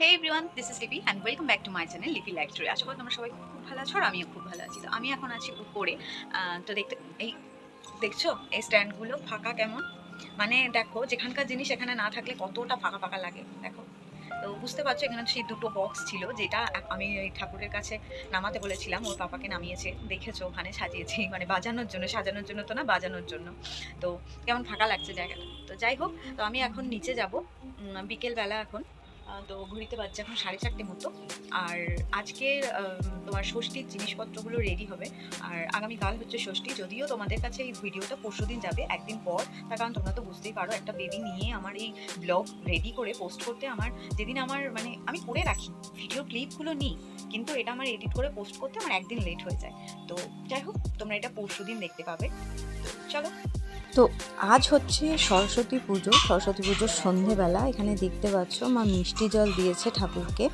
Hey everyone this is Lipi and welcome back to my channel Lipi life story আশা করি তোমরা সবাই খুব ভালো আছো আর আমিও খুব ভালো আছি। তো আমি এখন আছি উপরে। তো দেখতে এই দেখছ? এই স্ট্যান্ডগুলো ফাঁকা কেমন? মানে দেখো, যেখানকার জিনিস এখানে না থাকলে কতটা ফাঁকা ফাঁকা লাগে, দেখো। তো বুঝতে পারছ, এখানে সেই দুটো বক্স ছিল যেটা আমি ওই ঠাকুরের কাছে নামাতে বলেছিলাম, ওর পাপাকে নামিয়েছে। দেখেছ? ওখানে সাজিয়েছি মানে বাজানোর জন্য, সাজানোর জন্য তো না, বাজানোর জন্য। তো কেমন ফাঁকা লাগছে জায়গাটা। তো যাই হোক, তো আমি এখন নিচে যাব। বিকেলবেলা এখন তো ঘুরিতে পারছি এখন সাড়ে চারটে মতো। আর আজকে তোমার ষষ্ঠীর জিনিসপত্রগুলো রেডি হবে। আর আগামীকাল হচ্ছে ষষ্ঠী, যদিও তোমাদের কাছে এই ভিডিওটা পরশু দিন যাবে, একদিন পর। তার কারণ তোমরা তো বুঝতেই পারো, একটা বেবি নিয়ে আমার এই ব্লগ রেডি করে পোস্ট করতে আমার, যেদিন আমার মানে আমি করে রাখি ভিডিও ক্লিপগুলো নিই, কিন্তু এটা আমার এডিট করে পোস্ট করতে আমার একদিন লেট হয়ে যায়। তো যাই হোক, তোমরা এটা পরশু দিন দেখতে পাবে। চলো। তো আজ হচ্ছে সরস্বতী পুজো, সরস্বতী পুজোর সন্ধেবেলা। এখানে দেখতে পাচ্ছ মা মিষ্টি জল দিয়েছে ঠাকুরকে।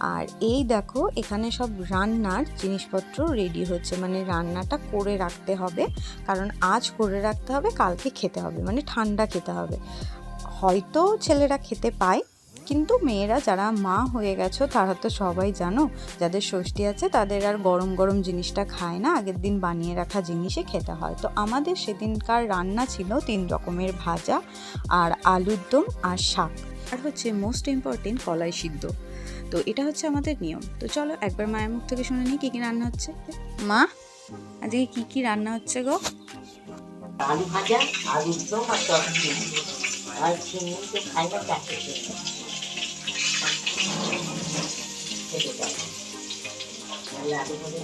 আর এই দেখো, এখানে সব রান্নার জিনিসপত্র রেডি হচ্ছে। মানে রান্নাটা করে রাখতে হবে। কারণ আজ করে রাখতে হবে, কালকে খেতে হবে। মানে ঠান্ডা খেতে হবে। হয়তো ছেলেরা খেতে পায় কিন্তু মেয়েরা যারা মা হয়ে গেছো, তারা তো সবাই জানো, যাদের ষষ্ঠী আছে তাদের আর গরম গরম জিনিসটা খায় না, আগের দিন বানিয়ে রাখা জিনিসে খেতে হয়। তো আমাদের সেদিনকার রান্না ছিল তিন রকমের ভাজা, আর আলুর দম, আর শাক, আর হচ্ছে মোস্ট ইম্পর্টেন্ট কলাই সিদ্ধ। তো এটা হচ্ছে আমাদের নিয়ম। তো চলো একবার মায়ের মুখ থেকে শুনে নিই কী কী রান্না হচ্ছে। মা, আজকে কী কী রান্না হচ্ছে গো? আলু ভাজা, আলুর দম, আর চটনি আর চিনি তো খাই না আলু ভাজা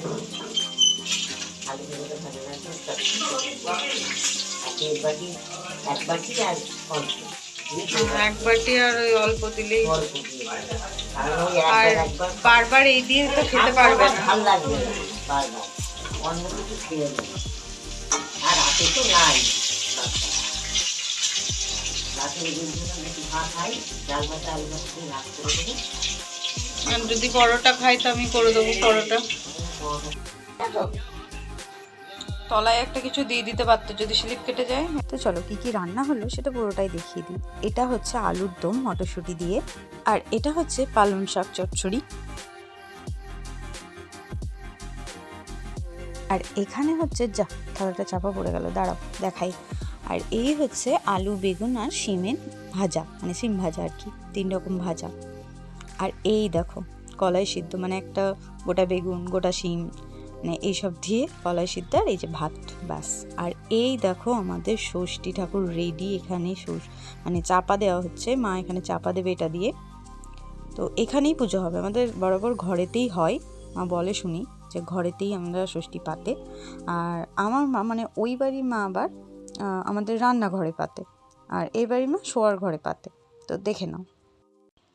আলু ভাজাটা ভালো লাগবে আর এক বাটি এক বাটি আর অল্প এক বাটি আর ওই অল্প দিলেই। আর বারবার এই দিয়ে তো খেতে পারবে ভালো লাগবে বারবার অন্য কিছু খেয়ে আর রাতে তো নাই রাতে ওই জন্য একটু ভাত খাই ডাল ভাত আলু ভাত রাত করে দেবো যদি পরোটা খাই তো আমি করে দেবো পরোটা। তলায় একটা কিছু দিয়ে দিতে পারতো যদি স্লিপ কেটে যায়। তো চলো কি কি রান্না হলো সেটা পুরোটাই দেখিয়ে দিই। এটা হচ্ছে আলুর দম মটরশুঁটি দিয়ে। আর এটা হচ্ছে পালং শাক চচ্চড়ি। আর এখানে হচ্ছে যা থালাটা চাপা পড়ে গেল দাঁড়াও দেখাই। আর এই হচ্ছে আলু বেগুন আর শিমের ভাজা মানে শিম ভাজা আর কি তিন রকম ভাজা। আর এই দেখো কলাই সিদ্ধ মানে একটা গোটা বেগুন, গোটা শিম মানে এইসব দিয়ে কলাই সিদ্ধ আর এই যে ভাত, ব্যাস। আর এই দেখো আমাদের ষষ্ঠী ঠাকুর রেডি এখানে মানে চাপা দেওয়া হচ্ছে। মা এখানে চাপা দেবে এটা দিয়ে। তো এখানেই পুজো হবে। আমাদের বরাবর ঘরেতেই হয়। মা বলে শুনি যে ঘরেতেই আমরা ষষ্ঠী পাতে। আর আমার মা মানে ওই বাড়ির মা আবার আমাদের রান্নাঘরে পাতে। আর এই বাড়ির মা শোয়ার ঘরে পাতে। তো দেখে নাও।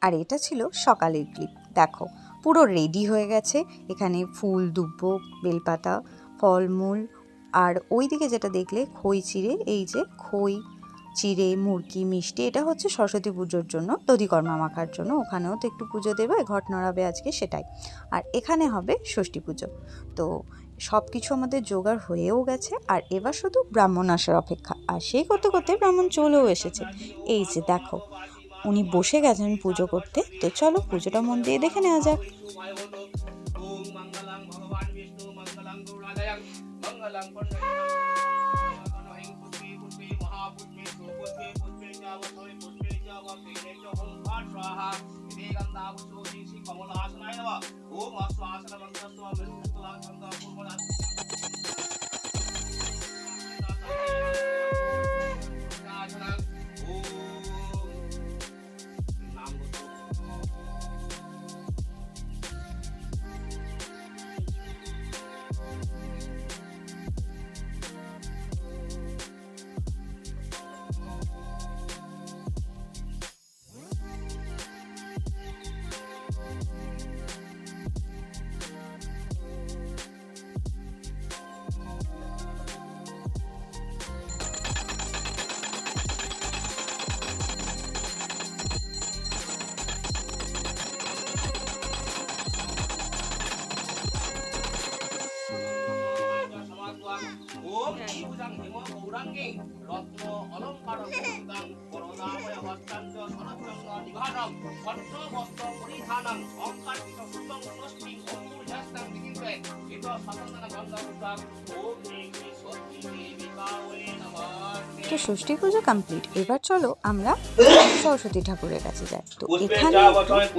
আর এটা ছিল সকালের ক্লিপ দেখো পুরো রেডি হয়ে গেছে। এখানে ফুল, দুব্ব, বেলপাতা, ফলমূল আর ওই দিকে যেটা দেখলে খই চিড়ে, এই যে খই চিড়ে মুরকি মিষ্টি, এটা হচ্ছে সরস্বতী পুজোর জন্য, দধিকর্মা মাখার জন্য। ওখানেও তো একটু পুজো দেবে, ঘট নড়াবে আজকে সেটাই। আর এখানে হবে ষষ্ঠী পুজো। তো সব কিছু আমাদের জোগাড় হয়েও গেছে, আর এবার শুধু ব্রাহ্মণ আসার অপেক্ষা। আর সেই করতে করতে ব্রাহ্মণ চলেও এসেছে। এই যে দেখো উনি বসে গেছেন পুজো করতে। তো চলো পুজোটা মন দিয়ে দেখে নেওয়া যাক। মঙ্গলং Om ibu sang jengok orang ke, lot mo olong parang সুতং ষষ্ঠী ইত ওম দেবী নমঃ তো ষষ্ঠী পুজো কমপ্লিট এবার চলো আমরা সরস্বতী ঠাকুরের কাছে যাই। তো এখানে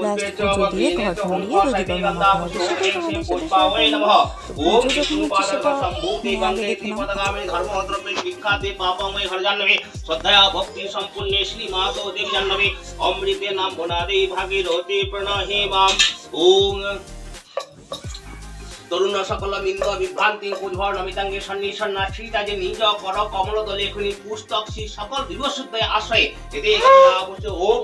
লাস্ট পুজো দিয়ে ঘর তোমাদের সাথে। পুজো যখন হচ্ছে সেটা আগে দেখে নাও ভক্তি সম্পূর্ণে দেবী জাহ্নবে অমৃতে নাম ভনাদে ভাগীরথী প্রণহে মাম তরুণ সকল বিন্দু বিভ্রান্তি উদ্ভর নমিতাঙ্গে সন্নিসন্না শ্রীতাজে নিজ কর কমল দলে এখনি পুস্তক শ্রী সকল বিবসুদ্ধ আশ্রয়ে এতে অবশ্য ওম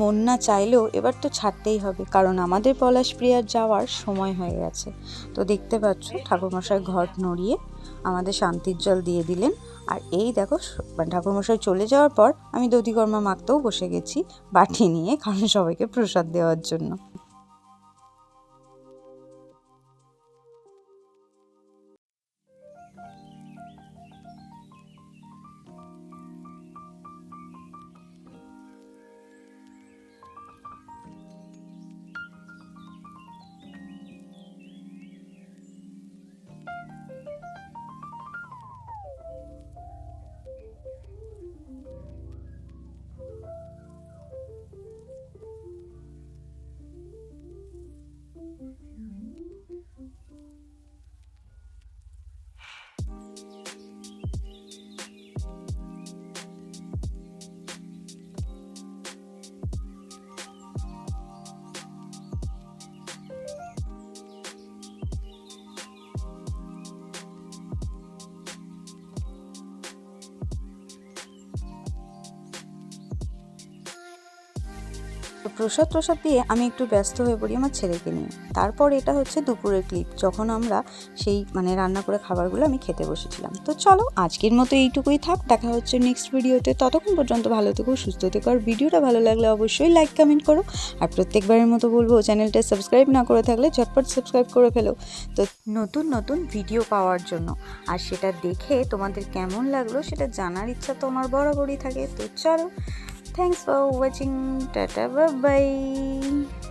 মন না চাইলেও এবার তো ছাড়তেই হবে, কারণ আমাদের পলাশ প্রিয়ার যাওয়ার সময় হয়ে গেছে। তো দেখতে পাচ্ছ, ঠাকুরমশাই ঘর নড়িয়ে আমাদের শান্তির জল দিয়ে দিলেন। আর এই দেখো মানে ঠাকুরমশাই চলে যাওয়ার পর আমি দধিকর্মা মাখতেও বসে গেছি বাটি নিয়ে, কারণ সবাইকে প্রসাদ দেওয়ার জন্য। প্রসাদ প্রসাদ দিয়ে আমি একটু ব্যস্ত হয়ে পড়ি আমার ছেলেকে নিয়ে। তারপর এটা হচ্ছে দুপুরের ক্লিপ যখন আমরা সেই মানে রান্না করে খাবারগুলো আমি খেতে বসেছিলাম। তো চলো, আজকের মতো এইটুকুই থাক। দেখা হচ্ছে নেক্সট ভিডিওতে ততক্ষণ পর্যন্ত ভালো থেকো, সুস্থ থেকো। আর ভিডিওটা ভালো লাগলে অবশ্যই লাইক কমেন্ট করো। আর প্রত্যেকবারের মতো বলব, চ্যানেলটা সাবস্ক্রাইব না করে থাকলে ঝটপট সাবস্ক্রাইব করে ফেলো। তো নতুন নতুন ভিডিও পাওয়ার জন্য। আর সেটা দেখে তোমাদের কেমন লাগল সেটা জানার ইচ্ছা তো আমার বরাবরই থাকে। তো চলো Thanks for watching. Tata bye bye.